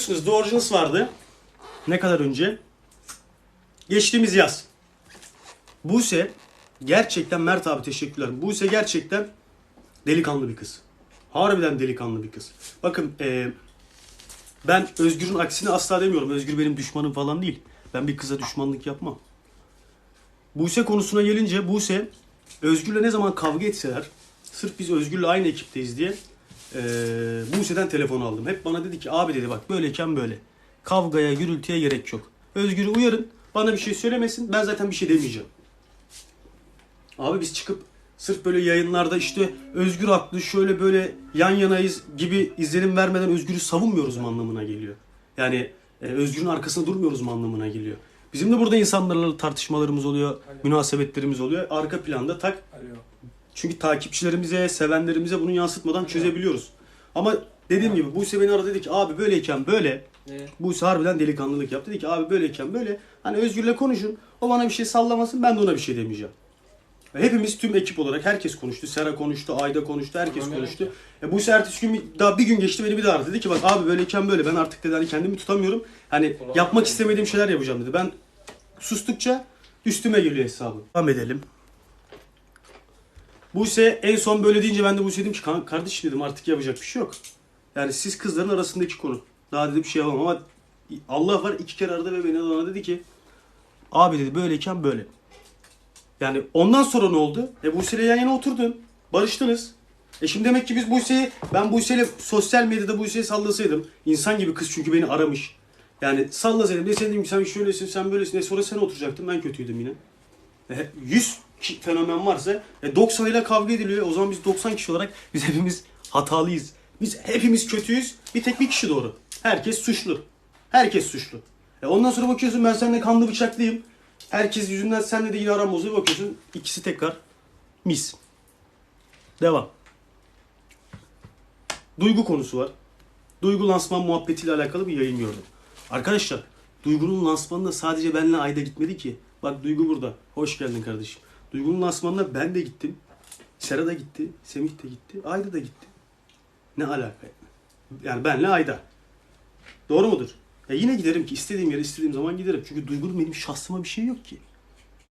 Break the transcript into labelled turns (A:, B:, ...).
A: Biliyorsunuz The Originals vardı. Ne kadar önce? Geçtiğimiz yaz. Buse gerçekten Mert abi teşekkürler. Buse gerçekten delikanlı bir kız. Harbiden delikanlı bir kız. Bakın eee, ben Özgür'ün aksini asla demiyorum. Özgür benim düşmanım falan değil. Ben bir kıza düşmanlık yapmam. Buse konusuna gelince Buse Özgür'le ne zaman kavga etseler sırf biz Özgür'le aynı ekipteyiz diye eee Buse'den telefon aldım. Hep bana dedi ki abi dedi bak böyleyken böyle. Kavgaya, gürültüye gerek yok. Özgür'ü uyarın. Bana bir şey söylemesin. Ben zaten bir şey demeyeceğim. Abi biz çıkıp sırf böyle yayınlarda işte Özgür haklı şöyle böyle yan yanayız gibi izlenim vermeden Özgür'ü savunmuyoruz mu anlamına geliyor. Yani e, Özgür'ün arkasında durmuyoruz mu anlamına geliyor. Bizim de burada insanlarla tartışmalarımız oluyor, münasebetlerimiz oluyor. Arka planda tak
B: Alo.
A: Çünkü takipçilerimize, sevenlerimize bunu yansıtmadan çözebiliyoruz. Ama dediğim gibi Buse beni aradı dedi ki abi böyleyken böyle.
B: Ne?
A: Buse harbiden delikanlılık yaptı. Dedi ki abi böyleyken böyle. Hani Özgür'le konuşun. O bana bir şey sallamasın ben de ona bir şey demeyeceğim. Ve hepimiz tüm ekip olarak herkes konuştu. Sera konuştu, Ayda konuştu, herkes
B: Tamam,
A: konuştu. E Buse ertesi gün bir- daha bir gün geçti beni bir daha aradı. Dedi ki bak abi böyleyken böyle ben artık dedi hani kendimi tutamıyorum. Hani yapmak istemediğim şeyler yapacağım dedi. Ben sustukça üstüme geliyor hesabı. Devam edelim. Buse en son böyle deyince ben de Buse dedim ki "Kan- kardeşim dedim artık yapacak bir şey yok. Yani siz kızların arasındaki konu. Daha dedi bir şey yapamam ama Allah var iki kere aradı ve beni bana dedi ki abi dedi böyleyken böyle. Yani ondan sonra ne oldu? E Buse'yle yan yana oturdun. Barıştınız. E şimdi demek ki biz Buse'yi, ben Buse'yle sosyal medyada Buse'yi sallasaydım. insan gibi kız çünkü beni aramış. Yani sallasaydım deseydim ki sen şöylesin sen böylesin. E sonra sen oturacaktın ben kötüydüm yine. E, 100 ki- fenomen varsa e, 90 ile kavga ediliyor. O zaman biz 90 kişi olarak biz hepimiz hatalıyız. Biz hepimiz kötüyüz. Bir tek bir kişi doğru. Herkes suçlu. Herkes suçlu. E ondan sonra bakıyorsun ben seninle kanlı bıçaklıyım. Herkes yüzünden seninle de yine aram bozuyor. Bakıyorsun ikisi tekrar mis. Devam. Duygu konusu var. Duygu lansman muhabbetiyle alakalı bir yayın gördüm. Arkadaşlar Duygu'nun lansmanında sadece benle Ayda gitmedi ki. Bak Duygu burada. Hoş geldin kardeşim. Duygu'nun lansmanına ben de gittim. Sera da gitti. Semih de gitti. Ayda da gitti. Ne alaka? yani? Benle Ayda. Doğru mudur? Ya yine giderim ki istediğim yere istediğim zaman giderim. Çünkü Duygu'nun benim şahsıma bir şey yok ki.